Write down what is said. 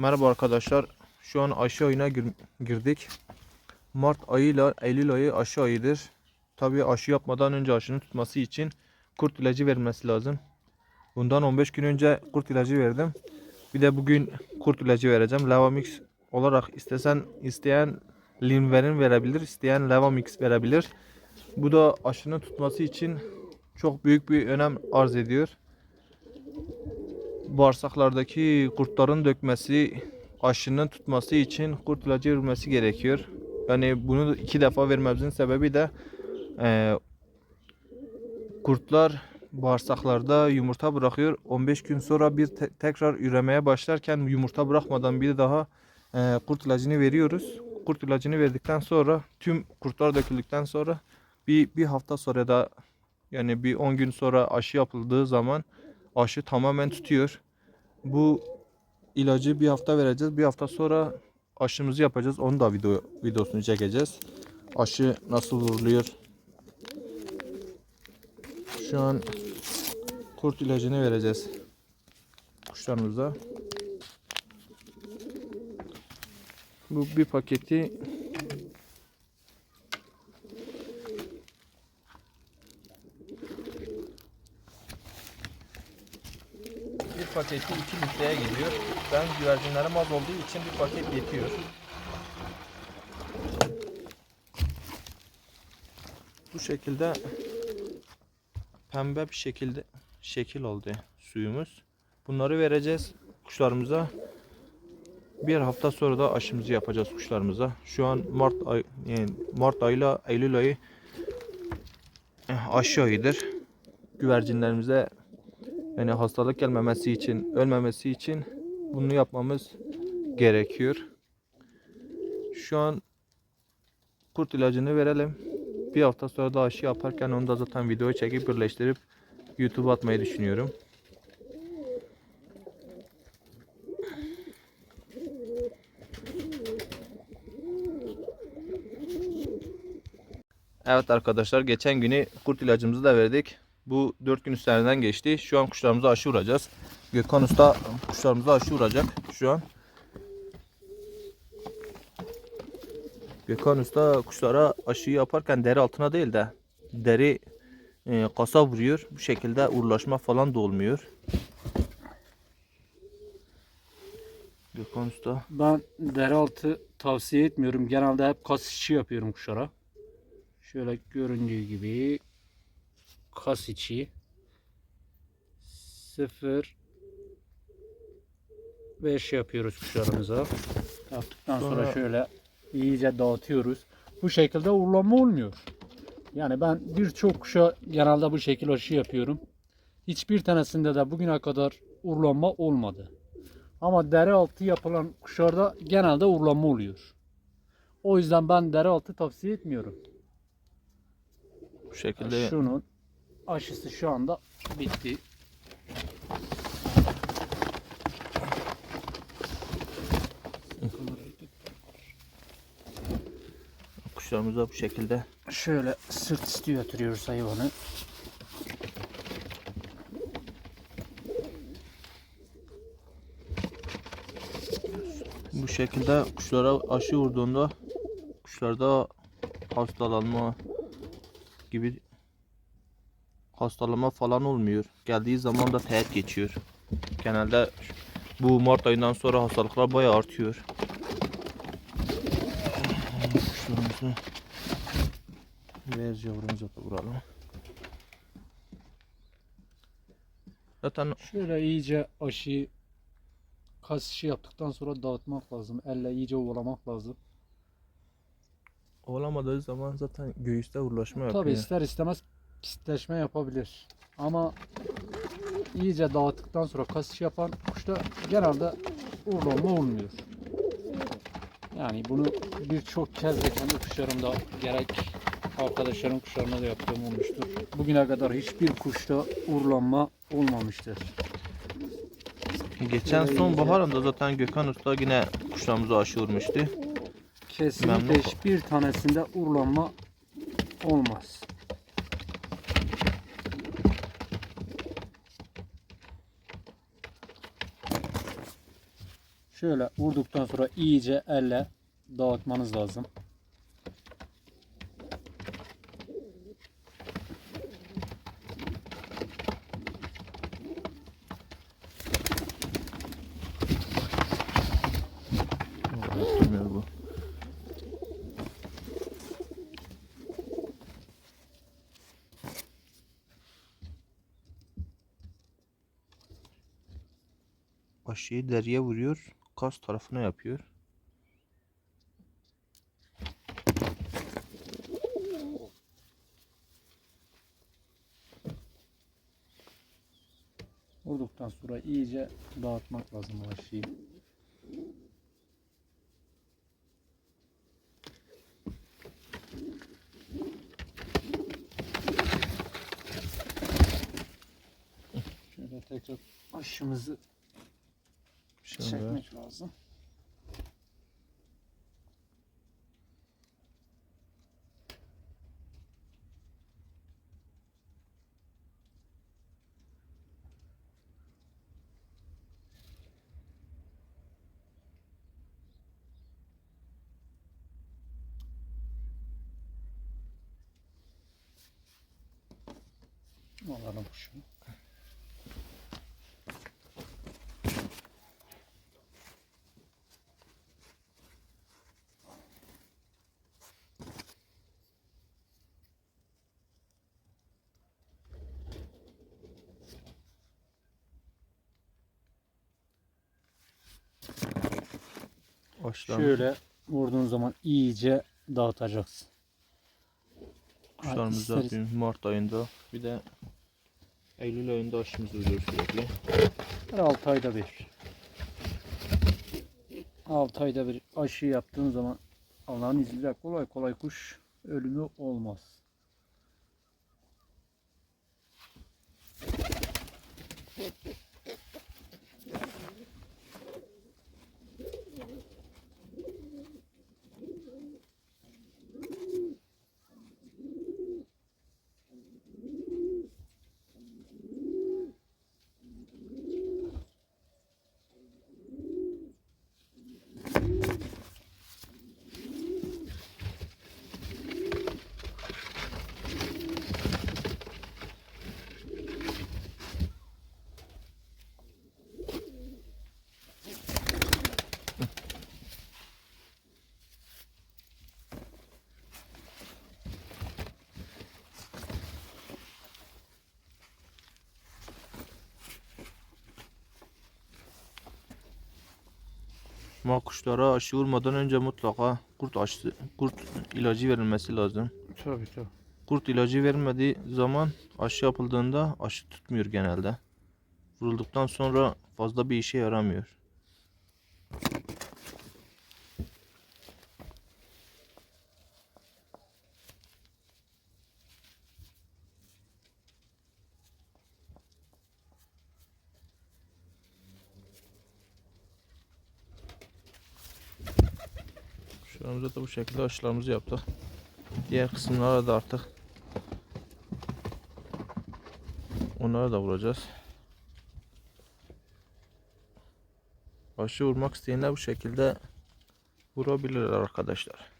Merhaba arkadaşlar. Şu an aşı ayına gir- girdik. Mart ayıyla Eylül ayı aşı ayıdır. Tabii aşı yapmadan önce aşının tutması için kurt ilacı verilmesi lazım. Bundan 15 gün önce kurt ilacı verdim. Bir de bugün kurt ilacı vereceğim. Levamix olarak istesen isteyen Limverin verebilir, isteyen Levamix verebilir. Bu da aşının tutması için çok büyük bir önem arz ediyor bağırsaklardaki kurtların dökmesi, aşının tutması için kurt ilacı verilmesi gerekiyor. Yani bunu iki defa vermemizin sebebi de eee, kurtlar bağırsaklarda yumurta bırakıyor. 15 gün sonra bir te- tekrar üremeye başlarken yumurta bırakmadan bir daha eee, kurt ilacını veriyoruz. Kurt ilacını verdikten sonra tüm kurtlar döküldükten sonra bir, bir hafta sonra da yani bir 10 gün sonra aşı yapıldığı zaman aşı tamamen tutuyor. Bu ilacı bir hafta vereceğiz. Bir hafta sonra aşımızı yapacağız. Onu da video videosunu çekeceğiz. Aşı nasıl vuruluyor? Şu an kurt ilacını vereceğiz kuşlarımıza. Bu bir paketi Bir paketi 2 litreye gidiyor. Ben güvercinlerim az olduğu için bir paket yetiyor. Bu şekilde pembe bir şekilde şekil oldu suyumuz. Bunları vereceğiz kuşlarımıza. Bir hafta sonra da aşımızı yapacağız kuşlarımıza. Şu an Mart ay yani Mart ayıyla Eylül ayı eh, aşı ayıdır. Güvercinlerimize yani hastalık gelmemesi için, ölmemesi için bunu yapmamız gerekiyor. Şu an kurt ilacını verelim. Bir hafta sonra da aşı yaparken onu da zaten video çekip birleştirip YouTube'a atmayı düşünüyorum. Evet arkadaşlar geçen günü kurt ilacımızı da verdik. Bu 4 gün üzerinden geçti. Şu an kuşlarımıza aşı vuracağız. Gökhan Usta kuşlarımıza aşı vuracak şu an. Gökhan Usta kuşlara aşıyı yaparken deri altına değil de deri e, kasa vuruyor. Bu şekilde uğurlaşma falan da olmuyor. Gökhan Usta Ben deraltı tavsiye etmiyorum. Genelde hep kas içi yapıyorum kuşlara. Şöyle göründüğü gibi kas içi 0 5 yapıyoruz kuşlarımıza. Yaptıktan sonra, Sonra- şöyle iyice dağıtıyoruz. Bu şekilde uğurlanma olmuyor. Yani ben birçok kuşa genelde bu şekil aşı yapıyorum. Hiçbir tanesinde de bugüne kadar uğurlanma olmadı. Ama deri altı yapılan kuşlarda genelde uğurlanma oluyor. O yüzden ben deri altı tavsiye etmiyorum. bu şekilde Şunun aşısı şu anda bitti. kuşlarımıza bu şekilde Şöyle sırt üstü götürüyoruz hayvanı. Bu şekilde kuşlara aşı vurduğunda kuşlarda hastalanma gibi hastalanma falan olmuyor. Geldiği zaman da teğet geçiyor. Genelde bu Mart ayından sonra hastalıklar bayağı artıyor. Kuşlarımızı ver yavrumuza da vuralım. Zaten Şöyle iyice aşıyı kas işi yaptıktan sonra dağıtmak lazım. Elle iyice ovalamak lazım. olamadığı zaman zaten göğüste uğurlaşma yapıyor. Tabi ister istemez pisleşme yapabilir. Ama iyice dağıttıktan sonra kas işi yapan kuşta genelde uğurlanma olmuyor. Yani bunu birçok kez de kendi kuşlarımda gerek arkadaşlarım kuşlarına da yaptığım olmuştur. Bugüne kadar hiçbir kuşta uğurlanma olmamıştır. Geçen Şöyle son iyice- baharında zaten Gökhan Usta yine kuşlarımıza aşı vurmuştu. Kesinlikle Memnun. hiçbir tanesinde uğurlanma olmaz. Şöyle vurduktan sonra iyice elle dağıtmanız lazım. Bu. Aşıyı deriye vuruyor. Kas tarafına yapıyor. Vurduktan sonra iyice dağıtmak lazım o aşıyı. Şöyle tekrar aşımızı Şimdi çekmek lazım. Alalım şunu. Aşılarımız- Şöyle vurduğun zaman iyice dağıtacaksın. Kuşlarımızda İsteriz- bir Mart ayında bir de Eylül ayında aşımız oluyor sürekli. Her 6 ayda bir. 6 ayda bir aşı yaptığın zaman Allah'ın izniyle kolay kolay kuş ölümü olmaz. Ama kuşlara aşı vurmadan önce mutlaka kurt aşısı, kurt ilacı verilmesi lazım. Tabii tabii. Kurt ilacı verilmediği zaman aşı yapıldığında aşı tutmuyor genelde. Vurulduktan sonra fazla bir işe yaramıyor. Kuşlarımıza da bu şekilde aşılarımızı yaptık. Diğer kısımlara da artık onlara da vuracağız. Aşı vurmak isteyenler bu şekilde vurabilirler arkadaşlar.